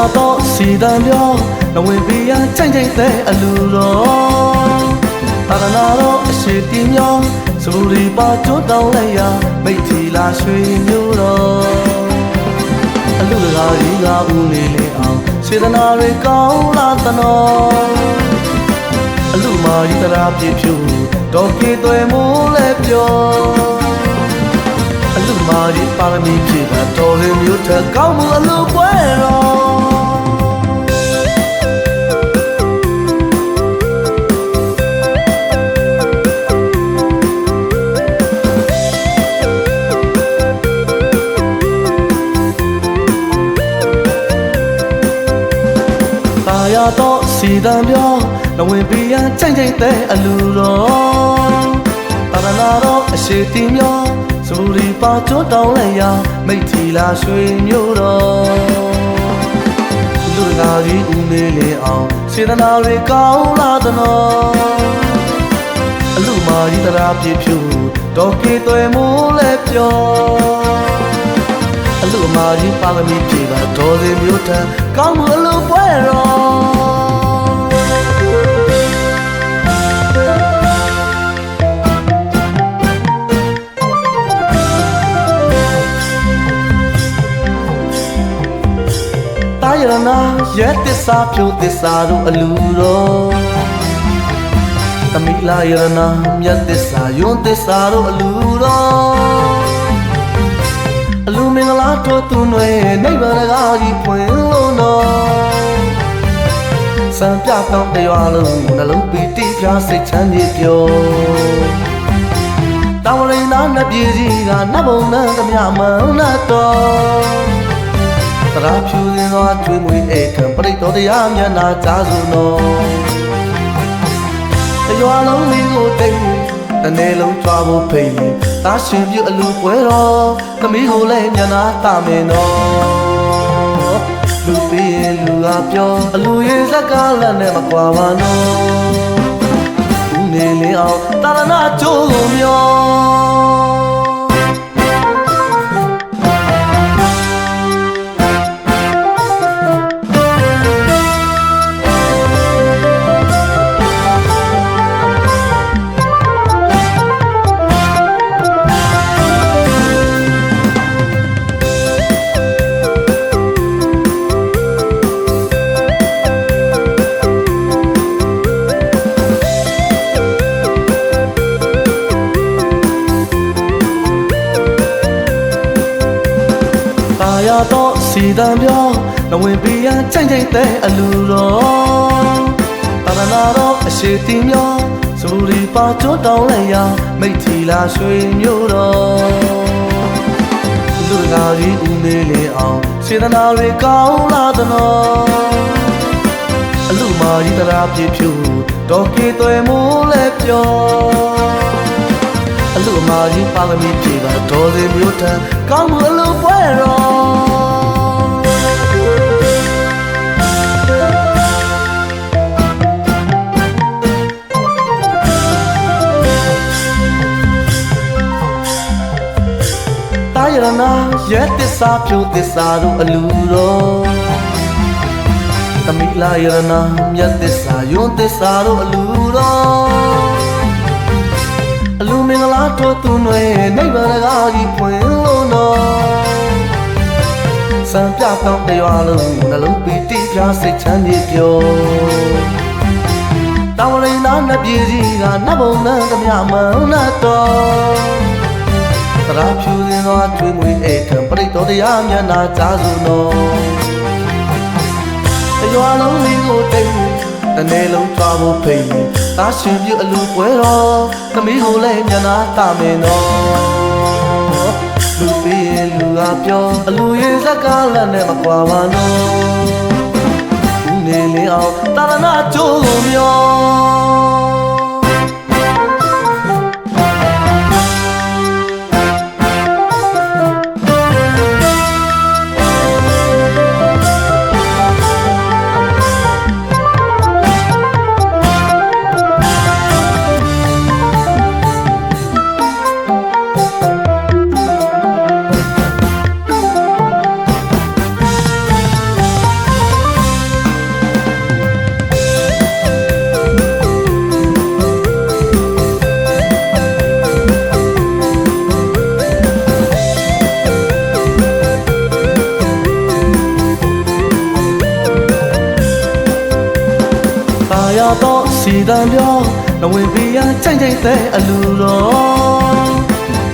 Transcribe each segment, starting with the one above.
တာယာတော့စီတံပြောနဝင်ပြရကြိုင်ကြိုင်တဲ့အလူတော်တာရနာတော့အရှိတင်မျောစဘူရီပါကျွတ်တောင်းလိုက်ရမိတ်ထီလာရွှေမျိုးတော်အလူတကားကြီးကဦးနေလေအောင်စေတနာတွေကောင်းလာသနော်အလူမာကြီးတရာပြည့်ဖြူတော်ကေသွဲမိုးလဲပြောအလူမာကြီးပါရမီဖြည့်တာတော်ရင်မျိုးထက်ကောင်းမှုအလူပွဲ စီတံပြောနဝင်ပြရကြိုင်ကြိုင်တဲ့အလူတော်တာရနာတော့အရှိတင်မျောစူရီပါကျွတ်တောင်းလိုက်ရမိတ်ထီလာရွှေမျိုးတော်လူတကာကြီးဦးမေးလေအောင်စေတနာတွေကောင်းလာသနော်အလူမာကြီးတရာပြည့်ဖြူတော်ကေသွဲမိုးလဲပြောအလူအမာကြီးပါရမီဖြည့်ပါတော်စင်မျိုးထံကောင်းမှုအလူပွဲတော် ရနာရဲ့တစ္ဆာဖြုတ်တစ္ဆာတို့အလူတော်တမိလာယရနာမြတ်တစ္ဆာယွန်းတစ္ဆာတို့အလူတော်အလူမင်္ဂလာတို့သူနွယ်နိဗ္ဗာန်ကားကြီးဖွင့်လို့နော်စံပြကောင်းတရားလုံးနှလုံးပီတိပြစိတ်ချမ်းမြေပျော်တောင်ရိန်သားနှစ်ပြည်စီကနတ်ဘုံနဲ့သမျှမန်းနဲ့တော် သရာဖြူစင်သောကျွေးမွေးဧကံပရိတော်တရားမျက်နာကြားစုနော်တရွာလုံးလေးကိုတိတ်တနေ့လုံးကြွားဖို့ဖိတ်တာရှင်ပြုအလူပွဲတော်သမီးကိုလည်းမျက်နာတမင်တော်လူပြီးရင်လူကပြောအလူရဲ့ဇက်ကလည်းနဲ့မကွာပါနော်ဦးနေလင်းအောင်တာရဏကျိုးကိုမျော တာယာတော့စီတံပြောနဝင်ပြရကြိုင်ကြိုင်တဲ့အလူတော်တာရနာတော့အရှိတင်မျောစူရီပါကျွတ်တောင်းလိုက်ရမိတ်ထီလာရွှေမျိုးတော်လူတကာကြီးဦးမေးလေအောင်စေတနာတွေကောင်းလာသနော်အလူမာကြီးတရာပြည့်ဖြူတော်ကေသွဲမိုးလဲပြောအလူအမာကြီးပါရမီဖြည့်ပါတော်စင်မျိုးထံကောင်းမှုအလူပွဲတော် ရဲ့တစ္ဆာဖြူတစ္ဆာတို့အလူတော်တမိလာယရနာမြတ်တစ္ဆာယွန်းတစ္ဆာတို့အလူတော်အလူမင်္ဂလာတို့သူနွယ်နိဗ္ဗာန်ကားကြီးပွင့်လို့နော်စံပြကောင်းတရားလုံးနှလုံးပီတိပြစိတ်ချမ်းမြေပျော်တောင်ရိန်သားနှစ်ပြည်စီကနတ်ဘုံနဲ့သမျှမန်းနဲ့တော် သရာဖြူစင်သောကျွေးမွေးဧကံပရိတော်တရားမျက်နာကြားစုနော်တရွာလုံးလေးကိုတိတ်တနေ့လုံးကြွားဖို့ဖိတ်တာရှင်ပြုအလူပွဲတော်သမီးကိုလည်းမျက်နာတမင်တော်လူပြီးရင်လူကပြောအလူရဲ့ဇက်ကလည်းနဲ့မကွာပါနော်ဦးနေလင်းအောင်တာရဏကျိုးကိုမျော တံပြောနဝင်ပြရချိန်ချိန်တဲ့အလူတော်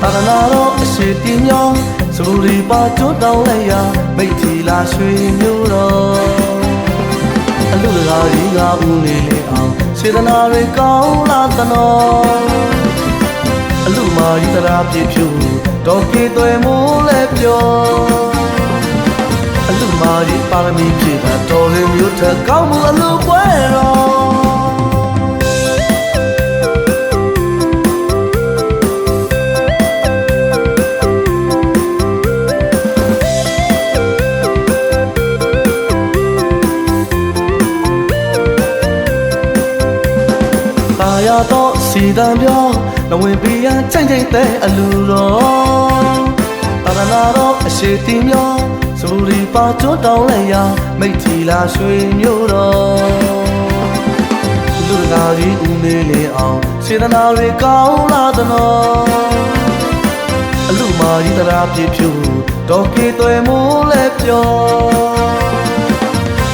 တာရနာတော်အရှိတင်မြောစဘူရီပါကျွတ်တောင်းလိုက်ရမိတ်ထီလာရွှေမျိုးတော်အလူတကားကြီးကဦးနေလေအောင်စေတနာတွေကောင်းလာသနော်အလူမာကြီးတရာပြည့်ဖြူတော်ကေသွဲမိုးလဲပြောအလူမာကြီးပါရမီဖြည့်တာတော်ရင်မျိုးထက်ကောင်းမှုအလူပွဲတော်။ စီတံပြောနဝင်ပြရချိန်ချိန်တဲ့အလူတော်တာရနာတော့အရှိတင်မြောစဘူရီပါကျွတ်တောင်းလဲရမိတ်ထီလာရွှေမျိုးတော်လူတကာကြီးဦးနေလေအောင်စေတနာတွေကောင်းလာသနော်အလူမာကြီးတရာပြည့်ဖြူတော်ကေသွဲမိုးလဲပြော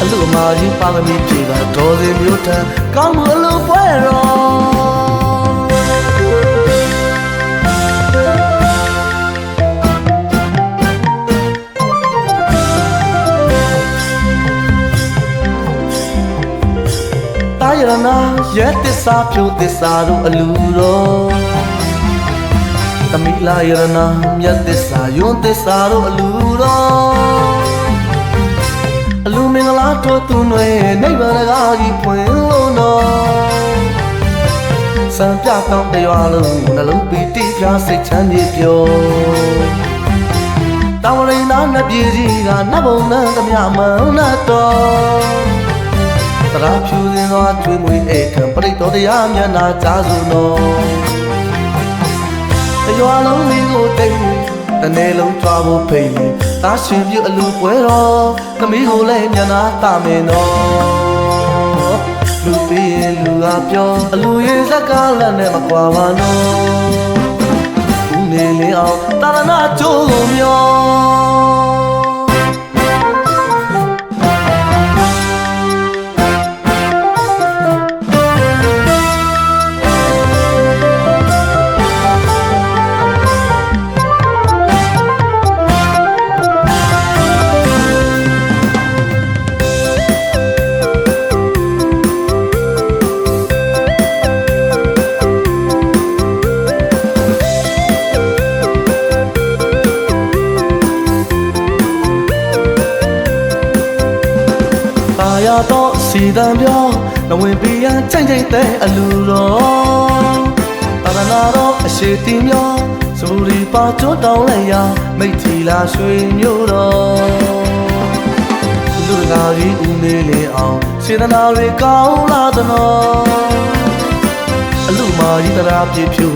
အလူအမာကြီးပါရမီပြေတာဒေါ်စင်မျိုးထံကောင်းမှုအလုပ်ပွဲတော် ရနာရဲ့တစ္ဆာဖြူတစ္ဆာတို့အလူတော်တမိလာယရနာမြတ်တစ္ဆာယွန်းတစ္ဆာတို့အလူတော်အလူမင်္ဂလာတို့သူနွယ်နိဗ္ဗာန်ကားကြီးဖွင့်လို့နော်စံပြကောင်းတရားလုံးနှလုံးပီတိပြစိတ်ချမ်းမြေပျော်တောင်ရိန်သားနှစ်ပြည်ကြီးကနတ်ဘုံနဲ့သမျှမန်းနဲ့တော် တရာဖြူစင်သောကျွေးမွေးအိတ်ခံပရိတော်တရားမျက်နာကြားစုတော်တရွာလုံးလေးကိုတိတ်တနေ့လုံးကြွားဖို့ဖိတ်ရင်သားရှင်ပြအလူပွဲတော်သမီးကိုလည်းမျက်နာတမင်တော်လူပြီးရင်လူကပြောအလူရဲ့ဇက်ကားလည်းနဲ့မကွာပါနော်ဦးနေလင်းအောင်တာရဏကျိုးကိုမျော စီတံပြောနဝင်ပြရချိန်ချိန်တဲ့အလူတော်တာရနာတော့အရှိတင်မြောစဘူရီပါကျွတ်တောင်းလဲရမိတ်ထီလာရွှေမျိုးတော်လူတကာကြီးဦးနေလေအောင်စေတနာတွေကောင်းလာသနော်အလူမာကြီးတရာပြည့်ဖြူ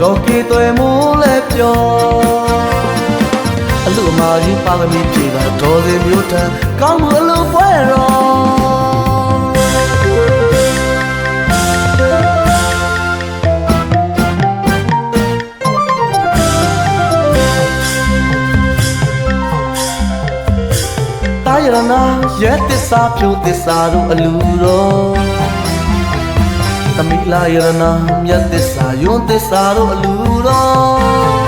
တော်ကေသွဲမိုးလဲပြောအလူအမာကြီးပါရမီပြေကဒေါ်စင်မျိုးထံကောင်းမှုအလုပ်ပွဲတော် ရနာရဲ့တစ္ဆာဖြူတစ္ဆာတို့အလူတော်တမိလာယရနာမြတ်တစ္ဆာယွန်းတစ္ဆာတို့အလူတော်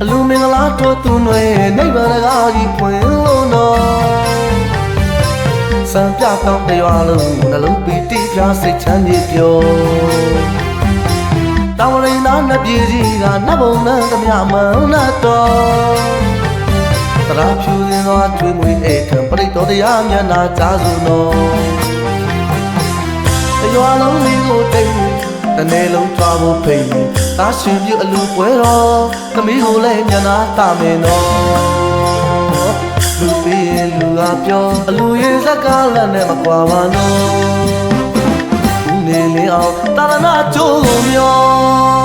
အလူမင်္ဂလာတို့သူနွယ်နိဗ္ဗာန်ကားကြီးဖွင့်လို့နော်စံပြကောင်းတရားလုံးနှလုံးပီတိပြစိတ်ချမ်းမြေပျော်တောင်ရိန်သားနှစ်ပြည်ကြီးကနတ်ဘုံနဲ့သမျှမန်းနဲ့တော် တရာဖြူစင်သောကျွေးမွေးအိတ်ခံပရိတော်တရားမျက်နာကြားစုနော်တရွာလုံးလေးကိုတိတ်တနေ့လုံးကြွားဖို့ဖိတ်ရင်သားရှင်ပြအလူပွဲတော်သမီးကိုလည်းမျက်နာတမင်တော်လူပြီးရင်လူကပြောအလူရဲ့ဇက်ကားလည်းနဲ့မကွာပါနော်ဦးနေလင်းအောင်တာရဏကျိုးကိုမျော